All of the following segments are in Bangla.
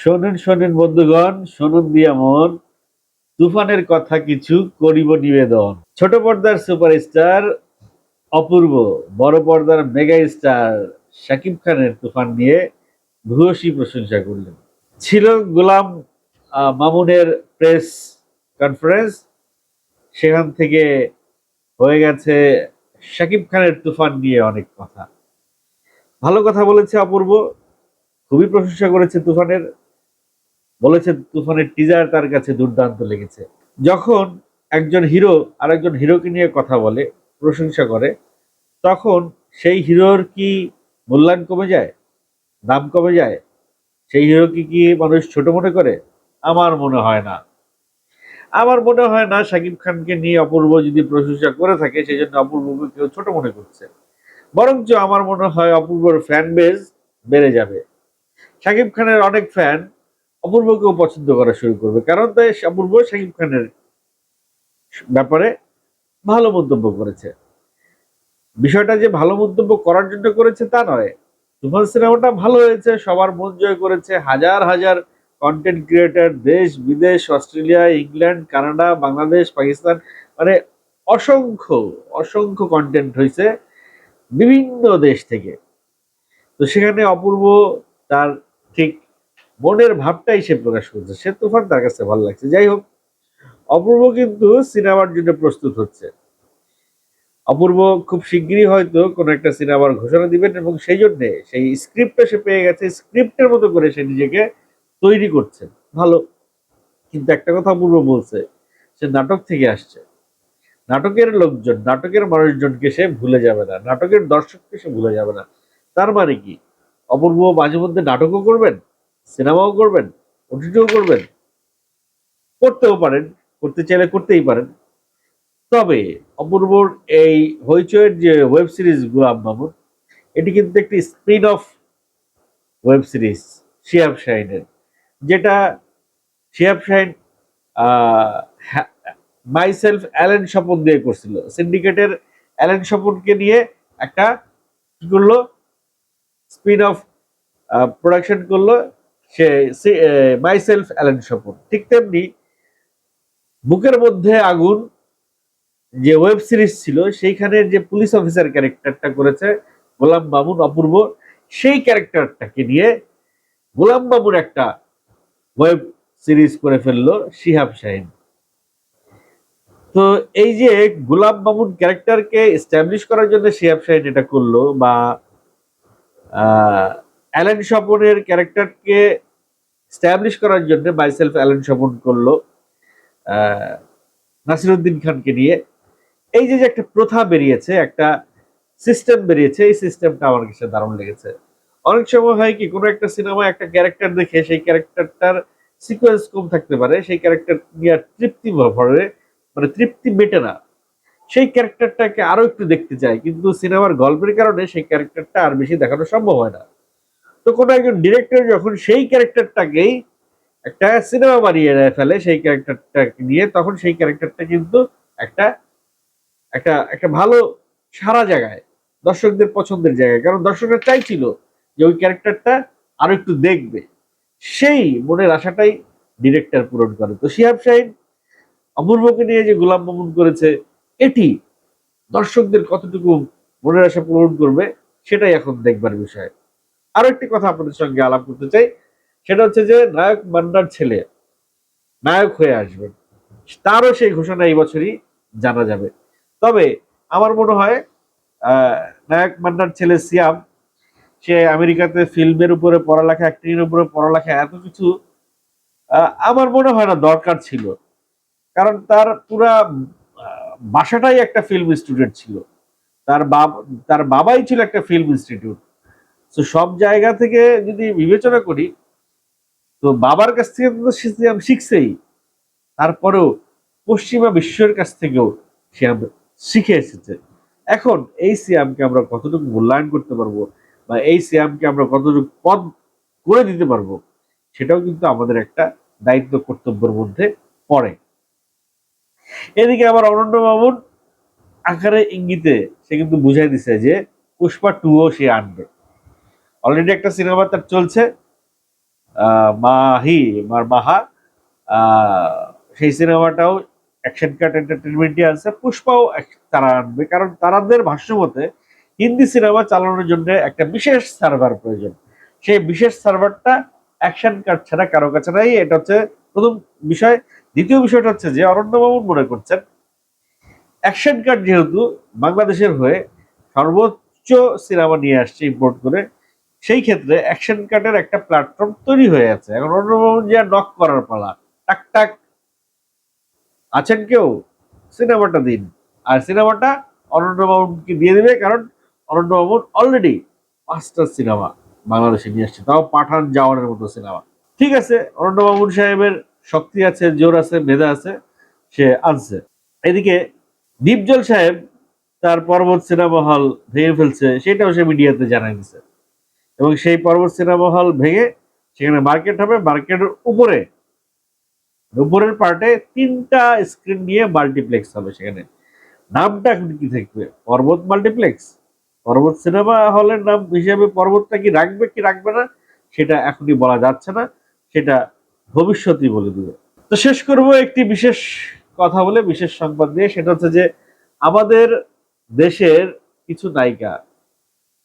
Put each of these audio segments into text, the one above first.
শোনেন শোনেন বন্ধুগণ, শুনুন দিয়া মন। তুফানের কথা কিছু করিব নিবেদন। ছোট পর্দার সুপারস্টার অপূর্ব, বড় পর্দার মেগা স্টার শাকিব খানের তুফান নিয়ে ভূয়সী প্রশংসা করলেন। ছিল গোলাম মামুনের প্রেস কনফারেন্স। সেখান থেকে হয়ে গেছে শাকিব খানের তুফান নিয়ে অনেক কথা। ভালো কথা বলেছে অপূর্ব। খুবই প্রশংসা করেছে তুফানের। বলেছে তুফানের টিজার তার কাছে দুর্দান্ত লেগেছে। যখন একজন হিরো আর একজন হিরোকে নিয়ে কথা বলে, প্রশংসা করে, তখন সেই হিরোর কি মূল্যায়ন কমে যায়? দাম কমে যায়? সেই হিরোকে কি মানুষ ছোট মনে করে? আমার মনে হয় না। আমার মনে হয় না শাকিব খানকে নিয়ে অপূর্ব যদি প্রশংসা করে থাকে সেই জন্য অপূর্বকে কেউ ছোট মনে করছে। বরঞ্চ আমার মনে হয় অপূর্বর ফ্যান বেজ বেড়ে যাবে। শাকিব খানের অনেক ফ্যান অপূর্বকেও পছন্দ করা শুরু করবে। কারণ তাই অপূর্ব শাকিব খানের ব্যাপারে ভালো মন্তব্য করেছে। বিষয়টা যে ভালো মন্তব্য করার জন্য করেছে তা নয়। তুফান সিনেমাটা ভালো হয়েছে, সবার মন জয় করেছে। হাজার হাজার কন্টেন্ট ক্রিয়েটার দেশ, বিদেশ, Australia, England, Canada, Bangladesh, Pakistan মানে অসংখ্য অসংখ্য কন্টেন্ট হয়েছে বিভিন্ন দেশ থেকে। তো সেখানে অপূর্ব তার ঠিক মনের ভাবটাই সে প্রকাশ করছে। সে তুফান তার কাছে ভালো লাগছে। যাই হোক, অপূর্ব কিন্তু সিনেমার জন্য প্রস্তুত হচ্ছে। অপূর্ব খুব শিগগিরই হয়তো কোনো একটা সিনেমার ঘোষণা দিবেন এবং সেই জন্য সেই স্ক্রিপ্টটা সে পেয়ে গেছে। স্ক্রিপ্টের মতো করে সে নিজেকে তৈরি করছে। ভালো। কিন্তু একটা কথা অপূর্ব বলছে, সে নাটক থেকে আসছে। নাটকের লোকজন, নাটকের মানুষজনকে সে ভুলে যাবে না। নাটকের দর্শককে সে ভুলে যাবে না। তার মানে কি? অপূর্ব মাঝে মধ্যে নাটকও করবেন? সিনেমাও করবেন ওটিটিও করবেন, করতেও পারেন, করতে চাইলে করতেই পারেন। তবে অপূর্বর এই হইচয়ের যে ওয়েব সিরিজ গুলাম মামুন এটি কিন্তু একটি spin off web series Shiyab শাহিনের, যেটা Shiyab Shahin myself Allen Swapan দিয়ে করছিল। সিন্ডিকেটের অ্যালেন স্বপনকে নিয়ে একটা কি করল? স্পিন অফ প্রোডাকশন করল। সে মাই সেলফ অ্যালেন স্বপন ঠিক তেমনি বুকের মধ্যে আগুন যে ওয়েব সিরিজ ছিল, সেইখানের যে পুলিশ অফিসার ক্যারেক্টারটা করেছে গোলাম মামুন অপূর্ব, সেই ক্যারেক্টারটাকে নিয়ে গোলাম মামুন একটা ওয়েব সিরিজ করে ফেলল শিহাব শাহিন। তো এই যে গোলাম মামুন ক্যারেক্টারকে এস্টাবলিশ করার জন্য শিহাব শাহিন এটা করল বা অ্যালেন স্বপনের ক্যারেক্টারকে স্ট্যাবলিশ করার জন্য মাইসেলফ অ্যালেন স্বপন করল নাসিরুদ্দিন খানকে নিয়ে। এই যে একটা প্রথা বেরিয়েছে, একটা সিস্টেম বেরিয়েছে, এই সিস্টেমটা আমার কাছে দারুণ লেগেছে। অনেক সময় হয় কি, কোনো একটা সিনেমায় একটা ক্যারেক্টার দেখে সেই ক্যারেক্টারটার সিকোয়েন্স কম থাকতে পারে, সেই ক্যারেক্টার নিয়ে তৃপ্তি ভরে মানে তৃপ্তি মেটে না। সেই ক্যারেক্টারটাকে আরও একটু দেখতে চাই, কিন্তু সিনেমার গল্পের কারণে সেই ক্যারেক্টারটা আর বেশি দেখানো সম্ভব হয় না। তো কোনো একজন ডিরেক্টর যখন সেই ক্যারেক্টারটাকেই একটা সিনেমা বানিয়ে দেয় ফেলে সেই ক্যারেক্টারটাকে নিয়ে তখন সেই ক্যারেক্টারটা কিন্তু একটা একটা একটা ভালো সারা জায়গায়, দর্শকদের পছন্দের জায়গায়। কারণ দর্শকরা চাইছিল যে ওই ক্যারেক্টারটা আরও একটু দেখবে। সেই মনের আশাটাই ডিরেক্টর পূরণ করে। তো শিহাব শাহিন অপূর্বকে নিয়ে যে গোলাম মামুন করেছে, এটি দর্শকদের কতটুকু মনের আশা পূরণ করবে সেটাই এখন দেখবার বিষয়। আরও একটি কথা আপনাদের সঙ্গে আলাপ করতে চাই। সেটা হচ্ছে যে নায়ক মান্নার ছেলে নায়ক হয়ে আসবেন তারও সেই ঘোষণা এই বছরই জানা যাবে। তবে আমার মনে হয় নায়ক মান্নার ছেলে সিয়াম, সে আমেরিকাতে ফিল্মের উপরে পড়ালেখা অ্যাক্টিং এর উপরে পড়ালেখা, এত কিছু আমার মনে হয় না দরকার ছিল। কারণ তার পুরা বাসাটাই একটা ফিল্ম স্টুডেন্ট ছিল। তার বাবা, তার বাবাই ছিল একটা ফিল্ম ইনস্টিটিউট। তো সব জায়গা থেকে যদি বিবেচনা করি, তো বাবার কাছ থেকে তো সিয়াম শিখছেই। তারপরেও পশ্চিমা বিশ্বের কাছ থেকেও সিয়াম শিখে এসেছে। এখন এই সিয়ামকে আমরা কতটুকু মূল্যায়ন করতে পারব বা এই সিয়ামকে আমরা কতটুকু পদ করে দিতে পারব, সেটাও কিন্তু আমাদের একটা দায়িত্ব কর্তব্যের মধ্যে পড়ে। এদিকে আবার অনন্য মামুন আকারে ইঙ্গিতে সে কিন্তু বুঝাই দিছে যে পুষ্পা টুও সে আনবে। অলরেডি একটা সিনেমা তার চলছে মাহি, মার মাহা সেই সিনেমাটাও অ্যাকশন কাট এন্টারটেনমেন্টই আছে, পুষ্পাও তারা আনবে। কারণ তারাদের ভাষ্য মতে হিন্দি সিনেমা চালানোর জন্য একটা বিশেষ সার্ভার প্রয়োজন। সেই বিশেষ সার্ভারটা অ্যাকশন কাট ছাড়া কারও কাছে নাই। এটা হচ্ছে প্রথম বিষয়। দ্বিতীয় বিষয়টা হচ্ছে যে অরণ্য মামুন মনে করছেন অ্যাকশন কাট যেহেতু বাংলাদেশের হয়ে সর্বোচ্চ সিনেমা নিয়ে আসছে ইম্পোর্ট করে সেই ক্ষেত্রে অ্যাকশন কাটের একটা প্ল্যাটফর্ম তৈরি হয়ে আছে। এখন মামুন যে নক করার পালা। টাক টাক। আছেন কেউ? সিনেমাটা দিন। আর সিনেমাটা অরণ্য মামুনকে দিয়ে দেবে কারণ অরণ্য মামুন অলরেডি পাঁচটা সিনেমা বাংলাদেশে নিয়ে আসছে। তাও পাঠান যাওয়ানের মতো সিনেমা ঠিক আছে অরণ্য মামুন সাহেবের শক্তি আছে, জোর আছে, মেধা আছে, সে আনছে। এদিকে দীপজল সাহেব তার পর্বত সিনেমা হল ভেঙে ফেলছে, সেটাও সে মিডিয়াতে জানাই দিছে। এবং সেই পর্বত সিনেমা হল ভেঙে সেখানে মার্কেট হবে। মার্কেটের উপরে, উপরের পার্টে তিনটা স্ক্রিন নিয়ে মাল্টিপ্লেক্স হবে সেখানে। নামটা কি থাকবে? পর্বত মাল্টিপ্লেক্স পর্বত সিনেমা হলের নাম হিসেবে পর্বতটা কি রাখবে কি রাখবে না, সেটা এখনই বলা যাচ্ছে না। সেটা ভবিষ্যতই বলে দেবে। তো শেষ করব একটি বিশেষ কথা বলে, বিশেষ সংবাদ দিয়ে। সেটা হচ্ছে যে, আমাদের দেশের কিছু নায়িকা,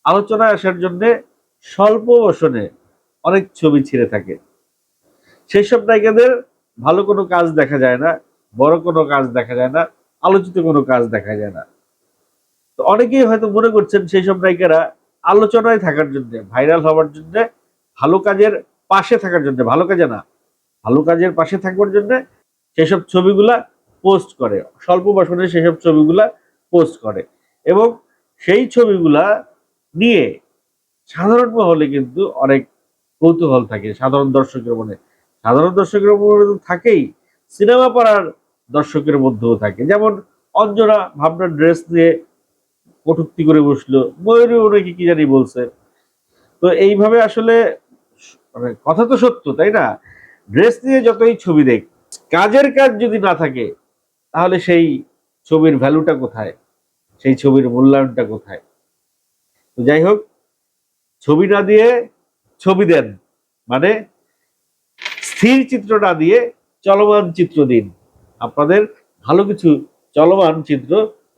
আলোচনায় আসার জন্য স্বল্প বসনে অনেক ছবি ছিঁড়ে থাকে। সেই সব নায়িকাদের ভালো কোনো কাজ দেখা যায় না, বড় কোনো কাজ দেখা যায় না, আলোচিত কোনো কাজ দেখা যায় না। তো অনেকেই হয়তো মনে করছেন সেই সব নায়িকারা আলোচনায় থাকার জন্য, ভাইরাল হওয়ার জন্য, ভালো কাজের পাশে থাকার জন্য, ভালো কাজে না, ভালো কাজের পাশে থাকবার জন্য সেসব ছবিগুলা পোস্ট করে, স্বল্প বসনে সেসব ছবিগুলা পোস্ট করে এবং সেই ছবিগুলা নিয়ে সাধারণ মহলে কিন্তু অনেক কৌতূহল থাকে, সাধারণ দর্শকের মনে। সাধারণ দর্শকের মনে তো থাকেই, সিনেমা পাড়ার দর্শকের মধ্যেও থাকে। যেমন অঞ্জনা ভাবনার ড্রেস নিয়ে কটুক্তি করে বসল, ময়ূরী ওনাকে কি জানি বলছে। তো এইভাবে আসলে মানে কথা তো সত্য, তাই না? ড্রেস নিয়ে যতই ছবি দেখ, কাজের কাজ যদি না থাকে, তাহলে সেই ছবির ভ্যালুটা কোথায়? সেই ছবির মূল্যায়নটা কোথায়? তো যাই হোক ছবি না দিয়ে ছবি দেন। মানে স্থির চিত্র না দিয়ে চলমান চিত্র দিন। আপনাদের ভালো কিছু চলমান চিত্র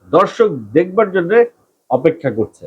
দর্শক দেখবার জন্য অপেক্ষা করছে।